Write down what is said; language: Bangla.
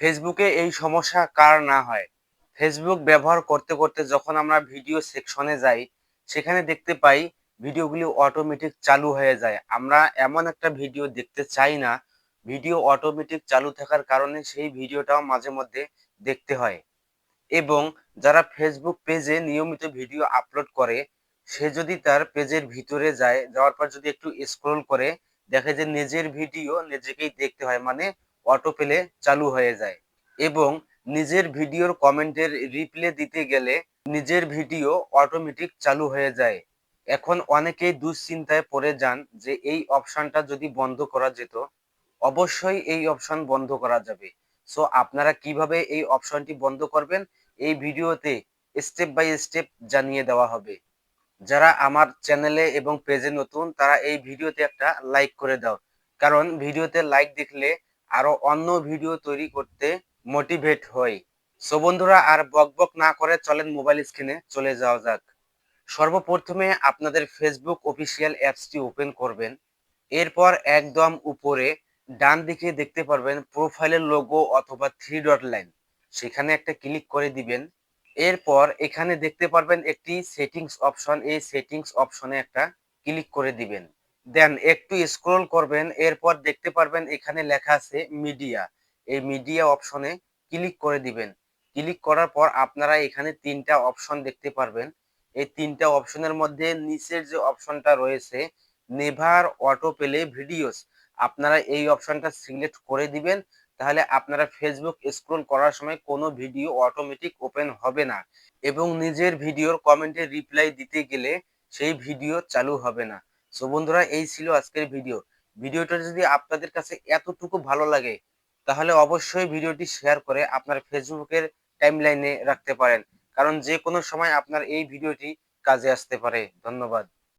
ফেসবুকে এই সমস্যা কার না হয়? ফেসবুক ব্যবহার করতে করতে যখন আমরা ভিডিও সেকশনে যাই, সেখানে দেখতে পাই ভিডিওগুলি অটোমেটিক চালু হয়ে যায়। আমরা এমন একটা ভিডিও দেখতে চাই না, ভিডিও অটোমেটিক চালু থাকার কারণে সেই ভিডিওটাও মাঝে মধ্যে দেখতে হয়। এবং যারা ফেসবুক পেজে নিয়মিত ভিডিও আপলোড করে, সে যদি তার পেজের ভিতরে যায়, যাওয়ার পর যদি একটু স্ক্রোল করে, দেখে যে নিজের ভিডিও নিজেকেই দেখতে হয়। মানে অটো পেলে চালু হয়ে যায়। এবং নিজের ভিডিওর কমেন্টের রিপ্লে দিতে গেলে নিজের ভিডিও অটোমেটিক চালু হয়ে যায়। এখন অনেকেই দুশ্চিন্তায় পড়ে যান যে এই অপশনটা যদি বন্ধ করা যেত, অবশ্যই এই অপশন বন্ধ করা যাবে। সো আপনারা কীভাবে এই অপশনটি বন্ধ করবেন? এই ভিডিওতে স্টেপ বাই স্টেপ জানিয়ে দেওয়া হবে। যারা আমার চ্যানেলে এবং পেজে নতুন, তারা এই ভিডিওতে একটা লাইক করে দাও। কারণ ভিডিওতে লাইক দেখলে আরও অন্য ভিডিও তৈরি করতে মোটিভেট হই। সো বন্ধুরা, আর বক বক না করে চলেন মোবাইল স্ক্রিনে চলে যাওয়া যাক। সর্বপ্রথমে আপনাদের ফেসবুক অফিসিয়াল অ্যাপসটি ওপেন করবেন। এরপর একদম উপরে ডান দিকে দেখতে পারবেন প্রোফাইলের লোগো অথবা থ্রি ডট লাইন সেখানে একটা ক্লিক করে দিবেন। এরপর এখানে দেখতে পারবেন একটি সেটিংস অপশন এই সেটিংস অপশনে একটা ক্লিক করে দিবেন। দেন একটু স্ক্রল করবেন, এরপর দেখতে পারবেন এখানে লেখা আছে মিডিয়া এই মিডিয়া অপশনে ক্লিক করে দিবেন। ক্লিক করার পর আপনারা এখানে তিনটা অপশন দেখতে পারবেন। এই তিনটা অপশনের মধ্যে নিচের যে অপশনটা রয়েছে, নেভার অটো পেলে ভিডিওস, আপনারা এই অপশনটা সিলেক্ট করে দিবেন। তাহলে আপনারা ফেসবুক স্ক্রল করার সময় কোনো ভিডিও অটোমেটিক ওপেন হবে না। এবং নিজের ভিডিওর কমেন্টে রিপ্লাই দিতে গেলে সেই ভিডিও চালু হবে না। সো বন্ধুরা, এই ছিল আজকের ভিডিও ভিডিওটা যদি আপনাদের কাছে এতটুকু ভালো লাগে, তাহলে অবশ্যই ভিডিওটি শেয়ার করে আপনার ফেসবুকের টাইমলাইনে রাখতে পারেন। কারণ যে কোনো সময় আপনার এই ভিডিওটি কাজে আসতে পারে। ধন্যবাদ।